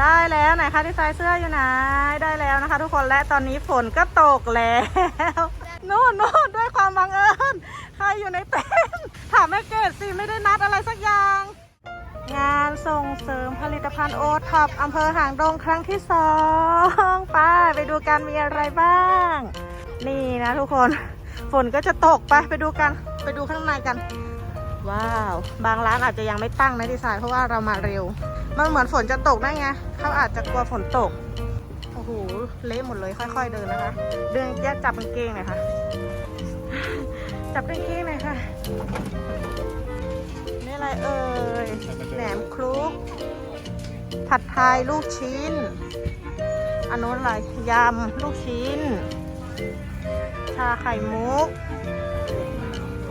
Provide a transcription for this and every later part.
ได้แล้วไหนคะดีไซน์เสื้ออยู่ไหนได้แล้วนะคะ ทุกคนและตอนนี้ฝนก็ตกแล้วนู่นนู่นด้วยความบังเอิญใครอยู่ในเต็นท์ถามแม่เกดสิไม่ได้นัดอะไรสักอย่าง งานส่งเสริมผลิตภัณฑ์โอท็อปอำเภอหางดงครั้งที่สองไปไปดูกันมีอะไรบ้าง นี่นะทุกคนฝนก็จะตกไปไปดูกันไปดูข้างในกัน ว้าว บางร้านอาจจะยังไม่ตั้งนะดีไซน์เพราะว่าเรามาเร็ว มันเหมือนฝนจะตกได้ไงเขาอาจจะกลัวฝนตก โอ้โห เละหมดเลยค่อยๆเดินนะคะ เดินแยกจับกางเกงหน่อยค่ะ จับกางเกงหน่อยค่ะ นี่อะไรเอ่ย แหนมคลุก ผัดไทยลูกชิ้น อันนู้นอะไร ยำลูกชิ้น ชาไข่มุก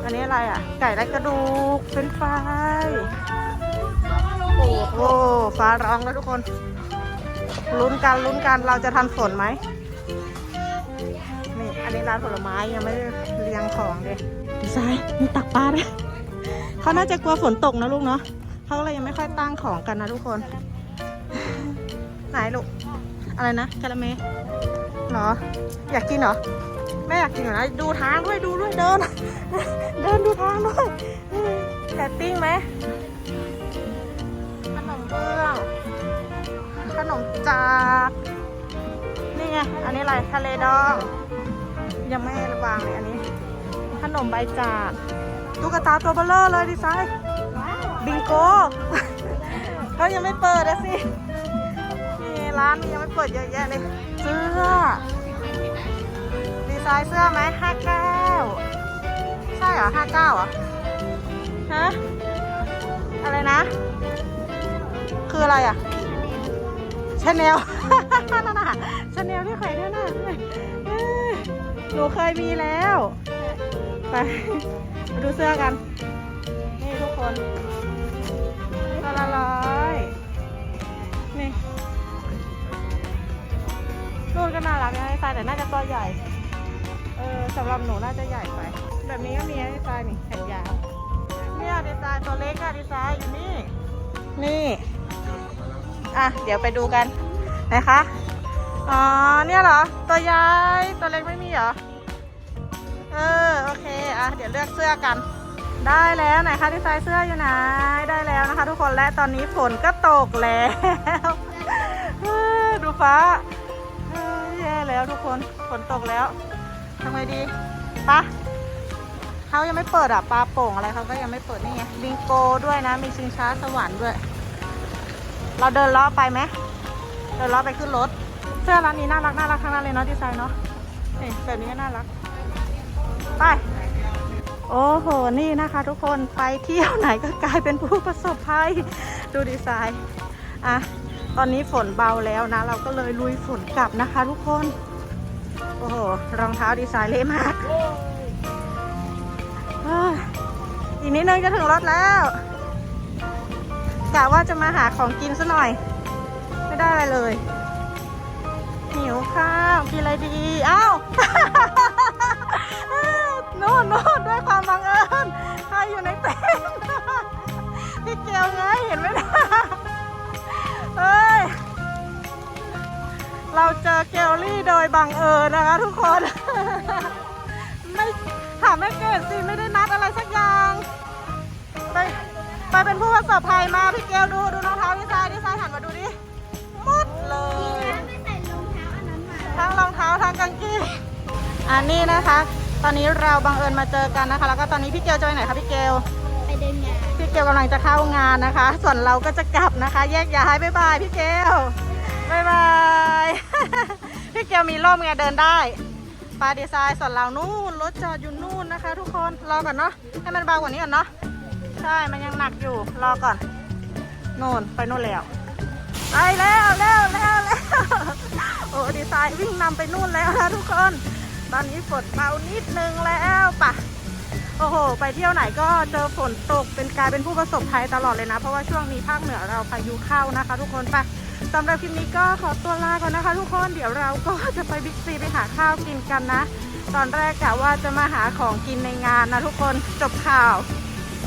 อันนี้อะไรอะ ไก่ไรกระดูกเป็นไฟราย โอ้โหฟ้าร้องแล้วทุกคน ลุ้นกันลุ้นกันเราจะทันฝนไหมนี่อันนี้ร้านผลไม้ยังไม่ได้เรียงของเลยดีไซน์มีตักปลาด้วยเขาน่าจะกลัวฝนตกนะลูกเนาะเขาเลยยังไม่ค่อยตั้งของกันนะทุกคน ไหนลูก อะไรนะกะละเมเหรอ อยากกินเหรอแม่อยากกินเหรอนะดูทางด้วยดูด้วยเดิน เดินดูทางด้วยแต่ติ้งไหม ขนมเบื้องขนมจากนี่ไง อันนี้อะไรทะเลดอง ยังไม่วางเลยอันนี้ ขนมใบจากตุ๊กตาตัวเบลเลอร์เลยดีไซน์บิงโกเขายังไม่เปิดอะสินี่ร้านยังไม่เปิดเยอะแยะเลย เสื้อ ดีไซน์เสื้อไหมห้าเก้าใช่เหรอห้าเก้าเหรอฮะอะไรนะ คืออะไรอะชาแนลนั่นน่ะชาแนลที่ใครด้วยน่ะเอ้ยหนูเคยมีแล้วไปมาดูเสื้อกัน นี่ทุกคนตัวละร้อยนี่นู่นก็น่ารักนะไอ้ทรายแต่น่าจะตัวใหญ่ เออสำหรับหนูน่าจะใหญ่ไป แบบนี้ก็มีนะดีไซน์นี่แขนยาวเนี่ยดีไซน์ตัวเล็กอะดีไซน์อยู่นี่ นี่ อะ เดี๋ยวไปดูกันนะคะ อ๋อ เนี่ยเหรอ ตัวใหญ่ตัวเล็กไม่มีเหรอ เออ โอเค อะ เดี๋ยวเลือกเสื้อกัน ได้แล้วไหนคะดีไซน์เสื้ออยู่ไหน ได้แล้วนะคะ ทุกคน และตอนนี้ฝนก็ตกแล้วเออดูฟ้าแย่แล้วทุกคน ฝนตกแล้วทำไงดีปะเขายังไม่เปิดอะปลาโป่งอะไรเขาก็ยังไม่เปิดนี่ไงบิงโกด้วยนะ มีชิงช้าสวรรค์ด้วย เราเดินล้อไปไหมเดินล้อไปขึ้นรถ เสื้อร้านนี้น่ารักน่ารักทั้งนั้นเลยเนาะดีไซน์เนาะนี่แบบนี้ก็น่ารัก ไป โอ้โห นี่นะคะ ทุกคน ไปเที่ยวไหนก็กลายเป็นผู้ประสบภัย ดูดีไซน์ อะ ตอนนี้ฝนเบาแล้วนะ เราก็เลยลุยฝนกลับนะคะ ทุกคน โอ้โห รองเท้าดีไซน์เละมากอีกนิดนึงจะถึงรถแล้ว กะว่าจะมาหาของกินซะหน่อย ไม่ได้อะไรเลยหิวข้าวกินอะไรดีเอ้าโน่นโน่นด้วยความบังเอิญใครอยู่ในเต็นท์พี่เกลไงเห็นไหมนะเฮ้ยเราเจอเกลลี่โดยบังเอิญนะคะทุกคนไม่ถามแม่เกดสิไม่ได้นัดอะไรสักอย่างไป ไปเป็นผู้ประสบภัยมาพี่เกลดูดูรองเท้าดีไซน์ดีไซน์หันมาดูดิหมดเลยไม่ใส่รองเท้าอันนั้นมาทั้งรองเท้าทั้งกางเกงอันนี้นะคะ ตอนนี้เราบังเอิญมาเจอกันนะคะ แล้วก็ตอนนี้พี่เกลจะไปไหนคะพี่เกลไปเดินงานพี่เกลกำลังจะเข้างานนะคะ ส่วนเราก็จะกลับนะคะ แยกย้ายบ๊ายบายพี่เกลบ๊ายบายพี่เกลมีร่มไงเดินได้ปลาดีไซน์ส่วนเรานู่นรถจอดอยู่นู่นนะคะ ทุกคนรอก่อนเนาะให้มันเบากว่านี้ก่อนเนาะ ใช่มันยังหนักอยู่รอก่อนโน่นไปโน่นแล้ว ไปแล้วแล้วแล้วแล้วโอ้ดีไซน์วิ่งนำไปนู่นแล้วนะทุกคน ตอนนี้ฝนเบานิดนึงแล้วปะโอ้โห ไปเที่ยวไหนก็เจอฝนตกเป็นกลายเป็นผู้ประสบภัยตลอดเลยนะ เพราะว่าช่วงนี้ภาคเหนือเราพายุเข้านะคะ ทุกคนไปสำหรับคลิปนี้ก็ขอตัวลาก่อนนะคะ ทุกคนเดี๋ยวเราก็จะไปบิ๊กซีไปหาข้าวกินกันนะ ตอนแรกกะว่าจะมาหาของกินในงานนะทุกคนจบข่าว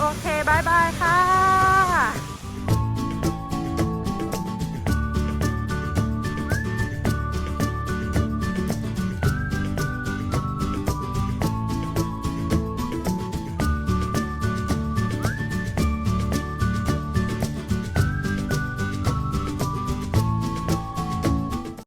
โอเคบายบายค่ะ